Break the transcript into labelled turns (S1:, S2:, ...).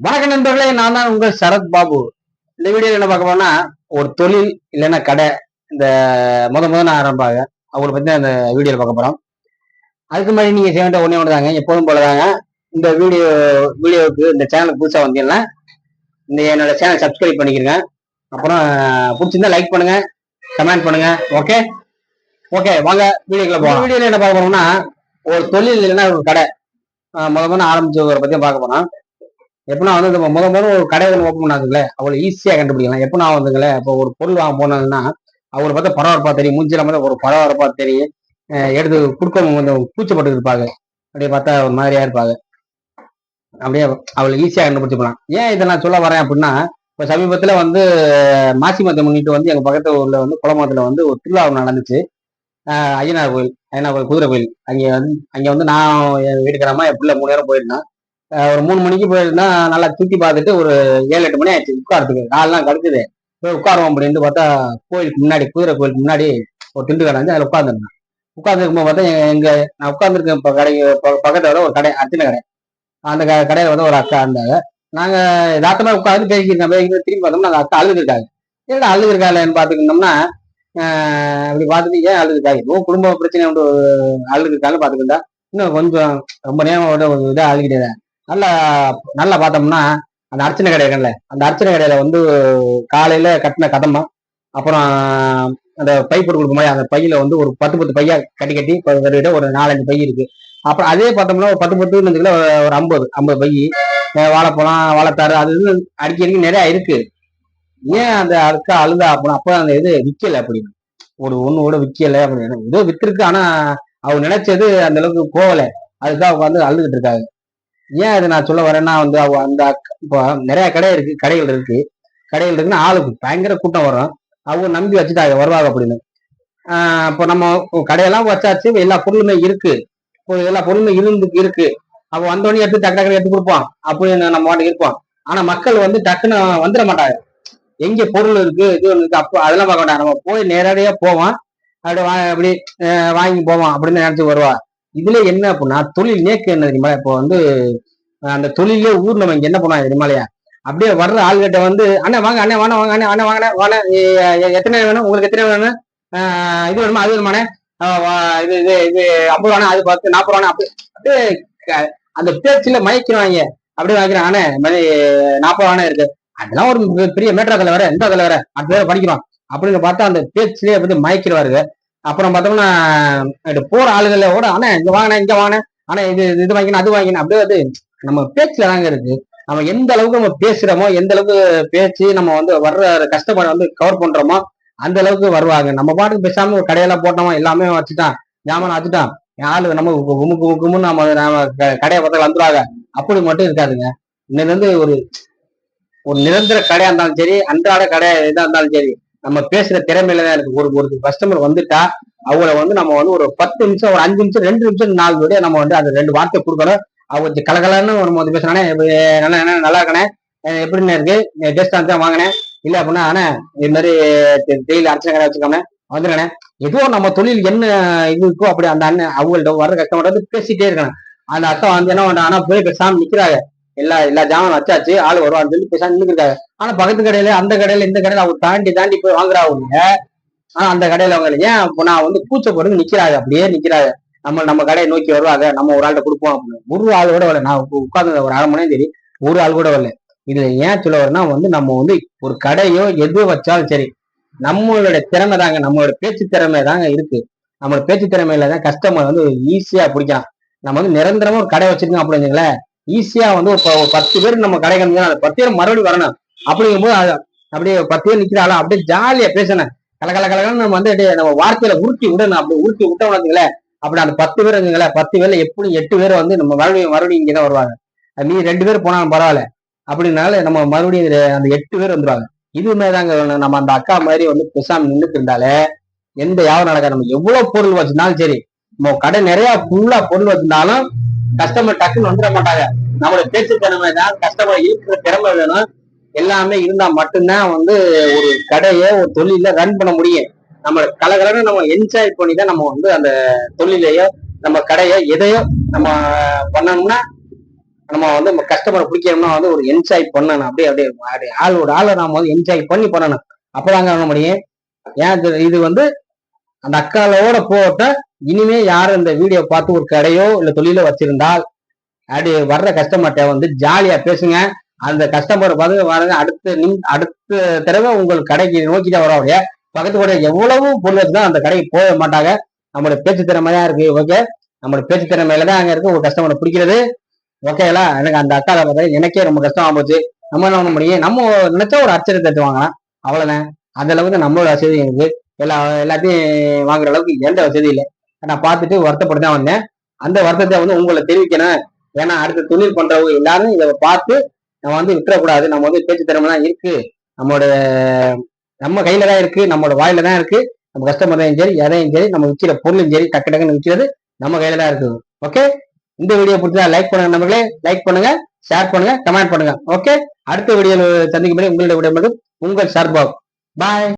S1: வணக்க நண்பர்களே நான் தான் உங்கள் சரத் பாபு. இந்த வீடியோ என்ன பார்க்க போனா ஒரு தொழில் இல்லைன்னா கடை இந்த முத முதல்ல ஆரம்பிப்பாங்க அவங்களை பத்தி அந்த வீடியோல பார்க்க போறோம். அதுக்கு முன்னாடி நீங்க செய்ய வேண்டிய ஒண்ணே ஒன்று தாங்க எப்போதும் போலதாங்க இந்த வீடியோ வீடியோவுக்கு இந்த சேனலுக்கு புதுசா வந்தீங்கன்னா இந்த என்னோட சேனல் சப்ஸ்கிரைப் பண்ணிக்கிறங்க அப்புறம் பிடிச்சிருந்தா லைக் பண்ணுங்க கமெண்ட் பண்ணுங்க ஓகே ஓகே வாங்க வீடியோக்குள்ள போகலாம் வீடியோல என்ன பார்க்க போறோம்னா ஒரு தொழில் இல்லைன்னா ஒரு கடை முத முதல்ல ஆரம்பிச்சவரை பத்தி பார்க்க போறோம். எப்படின்னா வந்து இந்த முத முதல்ல ஒரு கடை ஒன்று ஓப்பன் பண்ணாதுங்களே அவ்வளோ ஈஸியாக கண்டுபிடிக்கலாம். எப்படின்னா வந்துங்களே இப்போ ஒரு பொருள் வாங்க போனாங்கன்னா அவரை பார்த்தா பரவரப்பாக தெரியும். மூஞ்சில பார்த்தா ஒரு பரவரப்பாக தெரியும். எடுத்து கொடுக்கவங்க கொஞ்சம் கூச்சப்பட்டு இருப்பாங்க. அப்படியே பார்த்தா ஒரு மாதிரியா இருப்பாங்க. அப்படியே அவளை ஈஸியாக கண்டுபிடிச்சிக்கலாம். ஏன் இதை நான் சொல்ல வரேன் அப்படின்னா இப்போ சமீபத்தில் வந்து மாசி மத்தம் முன்னிட்டு வந்து எங்கள் பக்கத்து ஊரில் வந்து குளமத்தில் வந்து ஒரு திருவிழா நடந்துச்சு. அய்யனார் ஐயனார் கோயில் ஐயனார் கோயில் குதிரை கோயில். அங்கே வந்து அங்கே வந்து நான் என் வீட்டுக்காரமா என் பிள்ளை மூணு நேரம் போயிருந்தேன் ஒரு மூணு மணிக்கு போயிருந்தா நல்லா சுத்தி பார்த்துட்டு ஒரு ஏழு எட்டு மணி ஆயிடுச்சு உட்காரத்துக்கு நாலாம் கடுக்குது. போய் உட்காருவோம் அப்படின்னு பார்த்தா கோயிலுக்கு முன்னாடி குதிரை கோயிலுக்கு முன்னாடி ஒரு திண்டு கடை வந்து அதில் உட்காந்துருந்தேன் உட்காந்துருக்கும் பார்த்தா எங்க- நான் உட்காந்துருக்கேன் இப்போ கடை பக்கத்தில் ஒரு கடை அர்ச்சனை கடை. அந்த க- கடையில் வந்து ஒரு அக்கா இருந்தாங்க. நாங்கள் யதார்த்தமா உட்காந்து பேசிக்கிறோம் பேசிக்கிட்டு திரும்பி பார்த்தோம்னா அந்த அக்கா அழுதுருக்காங்க. ஏன்னா அழுதுருக்காளேன்னு பார்த்துக்கிட்டோம்னா அப்படி பார்த்துட்டு ஏன் அழுதுருக்காங்க? ஏதோ குடும்ப பிரச்சனை ஒன்று அழுதுருக்காங்கன்னு பார்த்துக்கிட்டா. இன்னும் கொஞ்சம் ரொம்ப நேரம் ஒரு இதாக அழுகிட்டேன் நல்லா நல்லா பார்த்தோம்னா அந்த அர்ச்சனை கடை இருக்குல்ல அந்த அர்ச்சனை கடையில வந்து காலையில கட்டின கதம்பம் அப்புறம் அந்த பை போட்டு கொடுக்கும் மாதிரி அந்த பையில வந்து ஒரு பத்து பத்து பையா கட்டி கட்டி இப்ப ஒரு நாலஞ்சு பை இருக்கு. அப்புறம் அதே பார்த்தோம்னா ஒரு பத்து பத்து வச்சுக்கல ஒரு ஐம்பது ஐம்பது பை வாழைப்பழம் வாழைத்தாறு அது இது அடிக்க அடிக்க நிறையா இருக்கு. ஏன் அந்த அழுக்கா அழுதா அப்படின்னா அப்ப அந்த இது விற்கல அப்படின்னு ஒரு ஒண்ணு கூட விற்கல அப்படின்னு. ஏதோ வித்துருக்கு ஆனா அவங்க நினைச்சது அந்த அளவுக்கு போகல. அதுக்காக உட்காந்து அழுதுகிட்டு இருக்காங்க. ஏன் அதை நான் சொல்ல வரேன்னா வந்து அந்த இப்போ நிறைய கடை இருக்கு கடைகள் இருக்கு. கடைகள் இருக்குன்னா ஆளுக்கு பயங்கர கூட்டம் வரும். அவங்க நம்பி வச்சுட்டாங்க வருவாங்க அப்படின்னு. இப்போ நம்ம கடையெல்லாம் வச்சாச்சு எல்லா பொருளுமே இருக்கு. இப்போ எல்லா பொருளுமே இருந்து இருக்கு. அவன் வந்தோடனே எடுத்து டக்கு டக்குனு எடுத்து கொடுப்பான். அப்படின்னு நம்ம வாட்டி இருப்போம் ஆனா மக்கள் வந்து டக்குன்னு வந்துட மாட்டாங்க. எங்க பொருள் இருக்கு இது இருக்கு அப்போ அதெல்லாம் பார்க்க மாட்டாங்க. நம்ம போய் நேரடியா போவான். அப்படி வா அப்படி வாங்கி போவோம் அப்படின்னு நினைச்சு வருவா இதுல என்ன அப்படின்னா தொழில் நேக்கு என்ன தெரியுமா? இப்போ வந்து அந்த தொழிலே ஊர் நம்ம இங்க என்ன பண்ணுவாங்க தெரியுமாலையா அப்படியே வர்ற ஆள்கிட்ட வந்து அண்ணா வாங்க அண்ணா வாங்க வாங்க அண்ணா அண்ணா வாங்க வாங்க எத்தனை வேணும்? உங்களுக்கு எத்தனை வேணும்? இது வேணுமா? அது வேணுமாண்ணே? இது இது இது ஐம்பது ரூபா அது பத்து நாற்பது ரூபா அப்படி அப்படியே அந்த பேச்சுல மயக்கிறாங்க அப்படியே வாங்கிறேன் அண்ணே இந்த மாதிரி நாற்பது ரூபா இருக்கு. அதெல்லாம் ஒரு பெரிய மேட்ரா தலைவர எந்த தலைவர அடுத்த படிக்கிறோம். அப்படின்னு பார்த்தா அந்த பேச்சிலே வந்து மயக்கிடுவாருங்க. அப்புறம் பார்த்தோம்னா இது போற ஆளுகள ஓட ஆனா இங்க வாங்கினேன் இங்க வாங்கினேன் ஆனா இது இது வாங்கினேன் அது வாங்கினேன் அப்படியே வந்து நம்ம பேச்சுல தாங்க இருக்கு. நம்ம எந்த அளவுக்கு நம்ம பேசுறோமோ எந்த அளவுக்கு பேச்சு நம்ம வந்து வர்ற கஷ்டப்பட வந்து கவர் பண்றோமோ அந்த அளவுக்கு வருவாங்க. நம்ம பாட்டுக்கு பேசாம ஒரு கடையெல்லாம் போட்டோமா எல்லாமே வச்சுட்டான் ஜாமான் வச்சுட்டான் ஆளு நம்ம உமுக்கு உமுக்குன்னு நம்ம நாம க- கடையை பார்த்தா வந்துருவாங்க. அப்படி மட்டும் இருக்காதுங்க. இன்னைக்கு வந்து ஒரு ஒரு நிரந்தர கடையா இருந்தாலும் சரி அன்றாட கடை இதா இருந்தாலும் சரி நம்ம பேசுற திறமையில தான் இருக்கு. ஒரு ஒரு கஸ்டமர் வந்துட்டா அவங்கள வந்து நம்ம வந்து ஒரு பத்து நிமிஷம் ஒரு அஞ்சு நிமிஷம் ரெண்டு நிமிஷம் நாலு விட நம்ம வந்து அந்த ரெண்டு வார்த்தை கொடுக்கணும். அவங்க கலகலன்னு ஒரு வந்து பேசுறானே நல்லா என்ன நல்லா இருக்கானே எப்படின்னு எப்படிண்ணே இருக்கு? கெஸ்ட் தான் வாங்கினேன் இல்ல அப்படின்னா அண்ணே இது மாதிரி டெய்லி அர்ச்சனை கடை வச்சுக்கோங்க வந்துருக்கானே ஏதோ நம்ம தொழில் என்ன இது இருக்கோ அப்படி அந்த அண்ணன் அவங்கள்ட்ட வர்ற கஸ்டமர் வந்து பேசிட்டே இருக்கணும். அந்த அக்கா வந்து என்ன பண்றாங்க ஆனா போய் பேசாம நிக்கிறாங்க. எல்லா எல்லா ஜாமான் வச்சாச்சு. ஆள் வருவான்னு சொல்லி பேசாம நின்னுக்கிறாங்க ஆனா பக்கத்து கடையில அந்த கடையில இந்த கடையில அவங்க தாண்டி தாண்டி போய் வாங்குறாங்க ஆனா அந்த கடையில அவங்க ஏன் இப்போ நான் வந்து கூச்சப்பட்டு நிக்கிறாங்க. அப்படியே நிக்கிறாங்க. நம்ம நம்ம கடையை நோக்கி வருவாங்க. நம்ம ஒரு ஆள்கிட்ட கொடுப்போம் அப்படின்னு. ஒரு ஆள் கூட வரல. நான் உட்கார்ந்து ஒரு அரை மணி சரி ஒரு ஆள் கூட வரல. இதுல ஏன் சொல்ல வரேன்னா வந்து நம்ம வந்து ஒரு கடையோ எது வச்சாலும் சரி நம்மளோட திறமை தாங்க. நம்மளோட பேச்சு திறமை தாங்க இருக்கு. நம்மளோட பேச்சு திறமையில தான் கஸ்டமர் வந்து ஈஸியா பிடிக்கலாம். நம்ம வந்து நிரந்தரமா ஒரு கடை வச்சிருக்கோம் அப்படின்னு ஈஸியா வந்து ஒரு பத்து பேர் நம்ம கடை கண்டு அந்த பத்து பேர் மறுபடியும் வரணும். அப்படிங்கும்போது போது அப்படியே பத்து பேர் நிக்கிறாள் அப்படியே ஜாலியா பேசணும் கல கல கலகலன்னு நம்ம வந்து நம்ம வார்த்தையில உருட்டி விடணும். அப்படி உருட்டி விட்டோம் வச்சுங்களேன் அப்படி அந்த பத்து பேர் இருந்துங்களேன் பத்து பேர்ல எப்படி எட்டு பேர் வந்து நம்ம மறுபடியும் மறுபடியும் இங்கே தான் வருவாங்க நீ ரெண்டு பேர் போனாலும் பரவாயில்ல. அப்படின்னால நம்ம மறுபடியும் அந்த எட்டு பேர் வந்துருவாங்க. இதுவுமே தாங்க நம்ம அந்த அக்கா மாதிரி வந்து பெசாமி நின்றுட்டு இருந்தாலே எந்த யாவும் நடக்காது. நம்ம எவ்வளவு பொருள் வச்சிருந்தாலும் சரி நம்ம கடை நிறைய ஃபுல்லா பொருள் வச்சிருந்தாலும் கஸ்டமர் டக்குன்னு வந்துட மாட்டாங்க. நம்மளோட பேச்சு திறமை தான் கஸ்டமர் இருக்கிற திறமை வேணும். எல்லாமே இருந்தா மட்டும்தான் வந்து ஒரு கடையை ஒரு தொழில ரன் பண்ண முடியும். நம்ம கலகலன்னு நம்ம என்ஜாய் பண்ணி தான் நம்ம வந்து அந்த தொழிலையோ நம்ம கடையோ எதையோ நம்ம பண்ணணும்னா நம்ம வந்து நம்ம கஸ்டமரை பிடிக்கணும்னா வந்து ஒரு என்ஜாய் பண்ணணும். அப்படியே அப்படியே அப்படியே ஆளோட ஆளை நாம வந்து என்ஜாய் பண்ணி பண்ணணும். அப்பதாங்க பண்ண முடியும். ஏன் இது வந்து அந்த அக்காலோட போட்ட இனிமே யாரும் இந்த வீடியோ பார்த்து ஒரு கடையோ இல்ல தொழிலோ வச்சிருந்தால் அப்படி வர்ற கஸ்டமர்கிட்ட வந்து ஜாலியா பேசுங்க. அந்த கஸ்டமர் பார்த்து வரங்க அடுத்த நிம் அடுத்த தடவை உங்கள் கடைக்கு நோக்கிட்டு வரக்கூடிய பக்கத்து கூட எவ்வளவு பொருள் வச்சுதான் அந்த கடைக்கு போக மாட்டாங்க. நம்மளோட பேச்சு திறமை தான் இருக்கு ஓகே நம்மளோட பேச்சு திறமையில தான் அங்க இருக்கு ஒரு கஸ்டமரை பிடிக்கிறது. ஓகேலா எனக்கு அந்த அக்காவை பார்த்தா எனக்கே ரொம்ப கஷ்டமா போச்சு. நம்ம என்ன பண்ண முடியும்? நம்ம நினைச்சா ஒரு அச்சரை தட்டு வாங்கலாம் அவ்வளவுதான். அந்த அளவுக்கு நம்மளோட வசதி இருக்கு. எல்லா எல்லாத்தையும் வாங்குற அளவுக்கு எந்த வசதி இல்லை. நான் பார்த்துட்டு வருத்தப்பட்டு தான் வந்தேன். அந்த வருத்தத்தை வந்து உங்களை தெரிவிக்கணும். ஏன்னா அடுத்த தொழில் பண்றவங்க எல்லாரும் இதை பார்த்து நம்ம வந்து விட்டுறக்கூடாது. நம்ம வந்து பேச்சு திறமை தான் இருக்கு. நம்மளோட நம்ம கையில தான் இருக்கு. நம்மளோட வாயில தான் இருக்கு. நம்ம கஸ்டமர் தான் சரி எதையும் சரி நம்ம விற்கிற பொருளும் சரி டக்கு டக்குன்னு விற்கிறது நம்ம கையில தான் இருக்கு ஓகே? இந்த வீடியோ பிடிச்சா லைக் பண்ணுங்க நம்மளே லைக் பண்ணுங்க ஷேர் பண்ணுங்க கமெண்ட் பண்ணுங்க. ஓகே? அடுத்த வீடியோ சந்திக்கும் போது உங்களுடைய விட உங்கள் சர்பாப் பாய்